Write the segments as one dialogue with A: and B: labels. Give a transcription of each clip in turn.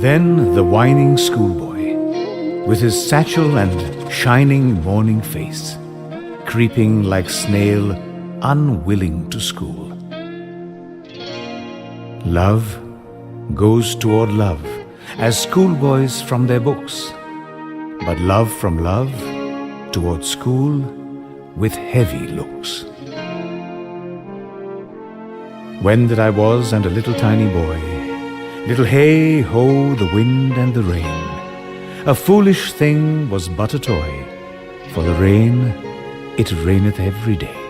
A: Then the whining schoolboy, with his satchel and shining morning face, creeping like snail, unwilling to school. Love goes toward love as schoolboys from their books, but love from love toward school with heavy looks. When that I was and a little tiny boy, little hey ho, the wind and the rain, a foolish thing was but a toy, for the rain, it raineth every day.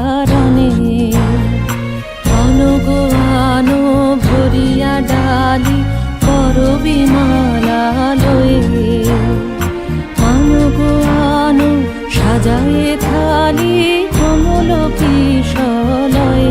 B: অকারণে অনগো আনো ভরিয়া ডালি করবি মালা লয়ে আনো সাজায়ে থালি কমল কিশলয়ে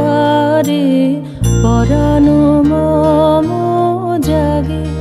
B: দ্বারে পরানো মম জাগে।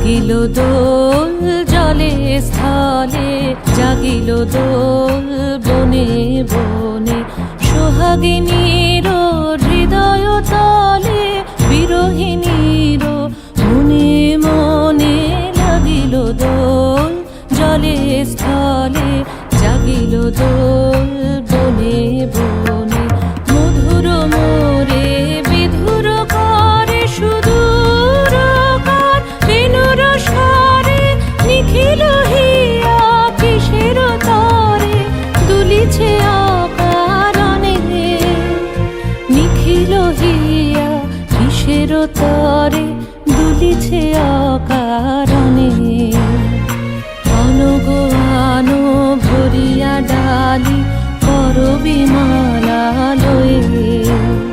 B: জাগিল দোল জলে স্থলে জাগিল দোল বনে বনে। সোহাগিনীর হৃদয় তলে করবি মালা লয়ে